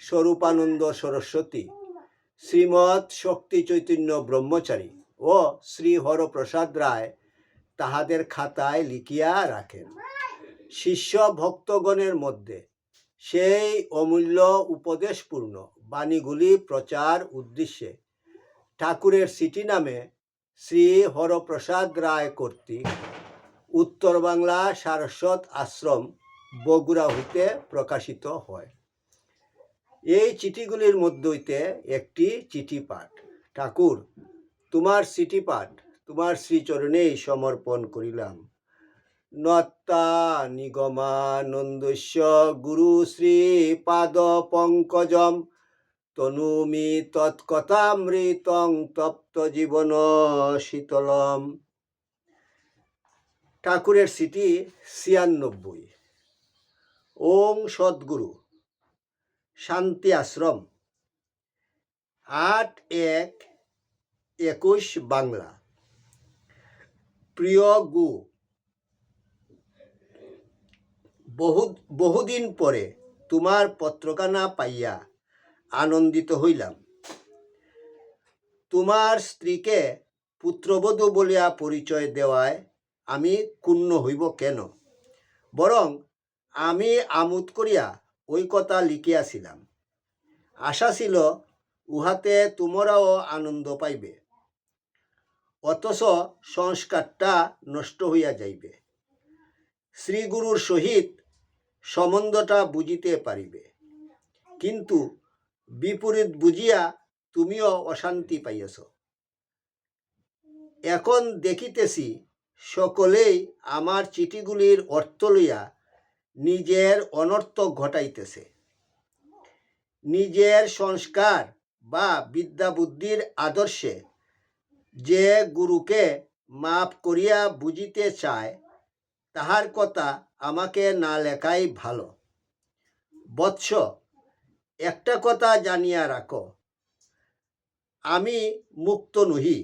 স্বরূপানন্দ সরস্বতী, শ্রীমৎ শক্তি চৈতন্য ব্রহ্মচারী ও শ্রী হরপ্রসাদ রায় তাহাদের খাতায় লিখিয়া রাখেন। শিষ্য ভক্তগণের মধ্যে সেই অমূল্য উপদেশপূর্ণ বাণীগুলি প্রচার উদ্দেশ্যে ঠাকুরের সিটি নামে শ্রী হরপ্রসাদ রায় কর্তৃক উত্তর বাংলা সারস্বত আশ্রম বগুড়া হইতে প্রকাশিত হয়। এই চিঠিগুলির মধ্য হইতে একটি চিঠি পাঠ। ঠাকুর, তোমার চিঠি পাঠ, তোমার শ্রীচরণেই সমর্পণ করিলাম। নত্তা নিগমানন্দস্য গুরু শ্রী পাদ পঙ্কজম, তনুমি তৎকথামৃতং তপ্ত জীবন শীতলম। ঠাকুরের সিটি ছিয়ানব্বই। ওং সদ্গুরু শান্তি আশ্রম। আট এক একুশ বাংলা। প্রিয় গু, বহু বহুদিন পরে তোমার পত্রখানা পাইয়া আনন্দিত হইলাম। তোমার স্ত্রীকে পুত্রবধূ বলিয়া পরিচয় দেওয়ায় আমি ক্ষুণ্ণ হইব কেন? বরং আমি আমোদ করিয়া ওই কথা লিখিয়াছিলাম। আশা ছিল উহাতে তোমরাও আনন্দ পাইবে। অথচ সংস্কারটা নষ্ট হইয়া যাইবে। শ্রীগুরুর সহিত সম্বন্ধটা বুঝিতে পারিবে। কিন্তু বিপরীত বুঝিয়া তুমিও অশান্তি পাইয়াছ। এখন দেখিতেছি সকলেই আমার চিঠিগুলির অর্থ লইয়া নিজের অনর্থ ঘটাইতেছে। নিজের সংস্কার বা বিদ্যা বুদ্ধির আদর্শে যে গুরুকে মাপ করিয়া বুঝিতে চায়, তাহার কথা আমাকে না লেখাই ভালো। বৎস, একটা কথা জানিয়া রাখো, আমি মুক্ত নহি।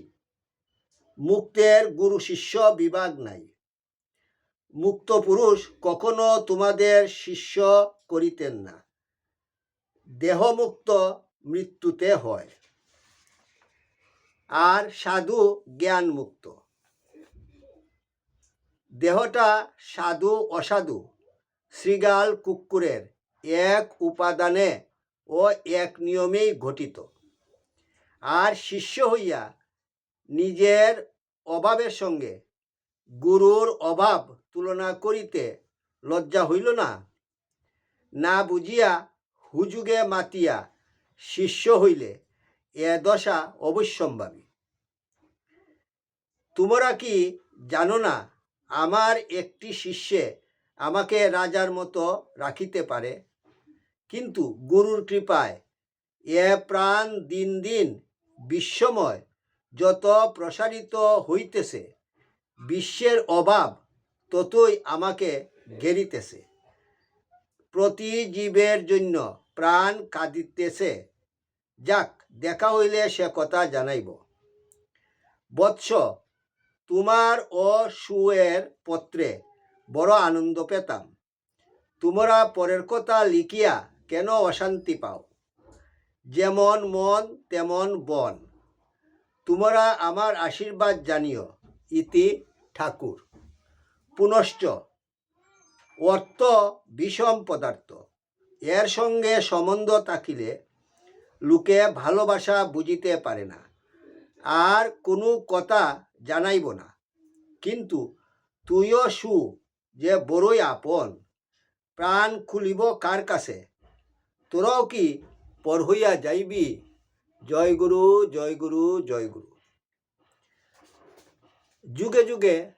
মুক্তের গুরু শিষ্য বিভাগ নাই। মুক্ত পুরুষ কখনো তোমাদের শিষ্য করিতেন না। দেহমুক্ত মৃত্যুতে হয়। আর সাধু জ্ঞান মুক্ত দেহটা সাধু অসাধু শ্রীগাল কুকুরের এক উপাদানে ও এক নিয়মেই ঘটিত। আর শিষ্য হইয়া নিজের অভাবের সঙ্গে গুরুর অভাব তুলনা করিতে লজ্জা হইল না। না বুঝিয়া হুজুগে মাতিয়া শিষ্য হইলে এ দশা অবশ্যম্ভাবী। তোমরা কি জানো না, আমার একটি শিষ্যে আমাকে রাজার মতো রাখিতে পারে? কিন্তু গুরুর কৃপায় এ প্রাণ দিন দিন বিশ্বময় যত প্রসারিত হইতেছে, বিশ্বের অভাব ততই আমাকে ঘেরিতেছে। প্রতি জীবের জন্য প্রাণ কাঁদিতেছে। যাক, দেখা হইলে সে কথা জানাইব। বৎস, তোমার ও সুয়ের পত্রে বড় আনন্দ পেতাম। তোমরা পরের কথা লিখিয়া কেন অশান্তি পাও? যেমন মন, তেমন বন। তোমরা আমার আশীর্বাদ জানিও, ইতি ঠাকুর। পুনশ্চ। অর্থ বিষম পদার্থ। এর সঙ্গে সম্বন্ধ থাকিলে লোকে ভালোবাসা বুঝিতে পারে না। আর কোনো কথা জানাইব না। কিন্তু তুইও সু যে বড়ই আপন, প্রাণ খুলিব কার কাছে? তোরাও কি পর হইয়া যাইবি? জয় গুরু জয় গুরু জয় গুরু যুগে যুগে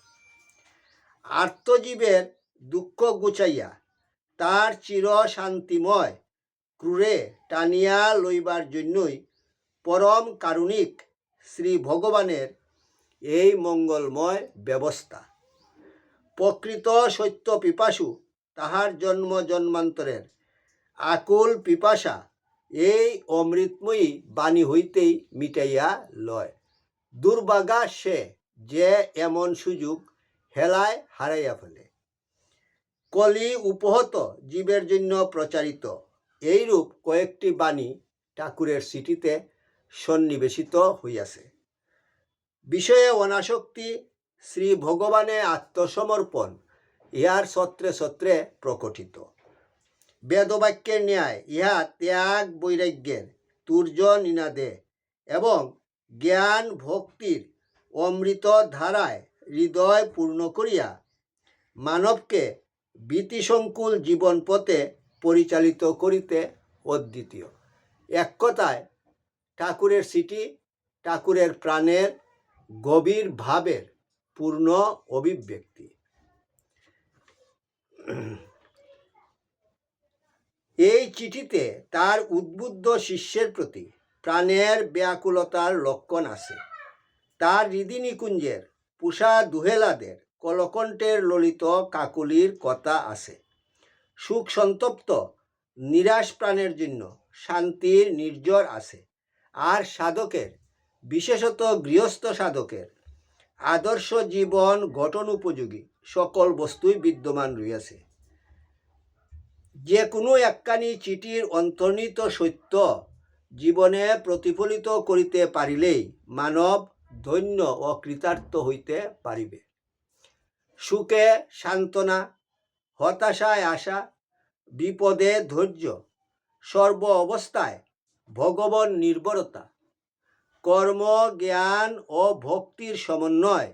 আর্তজীবের দুঃখ গুছাইয়া, তার চির শান্তিময় ক্রুরে টানিয়া লইবার জন্যই পরম কারুণিক শ্রী ভগবানের এই মঙ্গলময় ব্যবস্থা। প্রকৃত সত্য পিপাসু তাহার জন্ম জন্মান্তরের আকুল পিপাসা এই অমৃতময়ী বাণী হইতেই মিটাইয়া লয়। দুর্বাগা সে যে এমন সুযোগ হেলায় হারাইয়া ফেলে। কলি উপহত জীবের জন্য প্রচারিত। এইরূপ কয়েকটি বাণী ঠাকুরের সিটিতে সন্নিবেশিত হইয়াছে। বিষয়ে অনাসক্তি শ্রী ভগবানে আত্মসমর্পণ ইহার সত্রে সত্রে প্রকটিত। বেদবাক্যের ন্যায় ইহা ত্যাগ বৈরাগ্যের তুর্য নিনাদে এবং জ্ঞান ভক্তির অমৃত ধারায় হৃদয় পূর্ণ করিয়া মানবকে ভীতিসংকুল জীবন পথে পরিচালিত করিতে অদ্বিতীয়। এক কথায়, ঠাকুরের সিটি ঠাকুরের প্রাণের গভীর ভাবের পূর্ণ অভিব্যক্তি। এই চিঠিতে তার উদ্বুদ্ধ শিষ্যের প্রতি প্রাণের ব্যাকুলতার লক্ষণ আছে। তার হৃদিনিকুঞ্জের পুষা দুহেলাদের কলকণ্ঠের ললিত কাকুলির কথা আছে। সুখ সন্তপ্ত, নিরাশ প্রাণের জন্য শান্তির নির্জর আছে। আর সাধকের, বিশেষত গৃহস্থ সাধকের, আদর্শ জীবন গঠন উপযোগী, সকল বস্তুই বিদ্যমান রইয়াছে। যে কোনো একখানি চিঠির অন্তর্নিহিত সত্য জীবনে প্রতিফলিত করিতে পারিলেই মানব ধন্য ও কৃতার্থ হইতে পারিবে। সুখে সান্ত্বনা, হতাশায় আশা, বিপদে ধৈর্য, সর্ব অবস্থায় ভগবান নির্ভরতা কর্ম, জ্ঞান ও ভক্তির সমন্বয়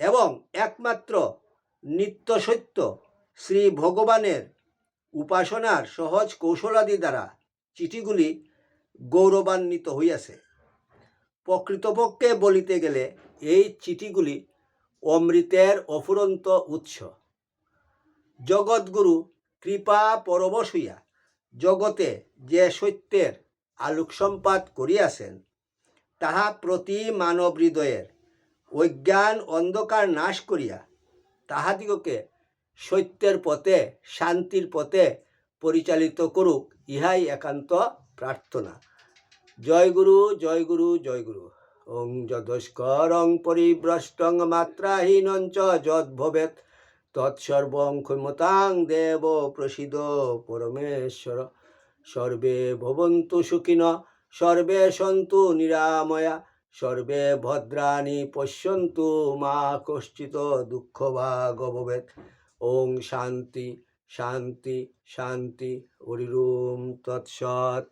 এবং একমাত্র নিত্য সত্য শ্রী ভগবানের উপাসনার সহজ কৌশলাদি দ্বারা চিঠিগুলি গৌরবান্বিত হইয়াছে। প্রকৃতপক্ষে বলিতে গেলে এই চিঠিগুলি অমৃতের অফুরন্ত উৎস। জগৎগুরু কৃপা পরবশ হইয়া জগতে যে সত্যের আলোক সম্পাদ করিয়াছেন, তাহা প্রতি মানব হৃদয়ের অজ্ঞান অন্ধকার নাশ করিয়া তাহাদিগকে সত্যের পথে, শান্তির পথে পরিচালিত করুক, ইহাই একান্ত প্রার্থনা। জয় গুরু জয় গুরু জয় গুরু। ওং যদস্করং পরিভ্রষ্টং মাত্রাহীনং চ যদ ভবেত তৎসর্বং ক্ষমতাং দেব প্রসিদ পরমেশ্বর। সর্বে ভবন্তু সুখিন, সর্বে সন্তু নিরাময়া। সর্বে ভদ্রাণি পশ্যন্তু মা কশ্চিত দুঃখ বা গভবেত ওং শান্তি শান্তি শান্তি, হরিরোম তৎসৎ।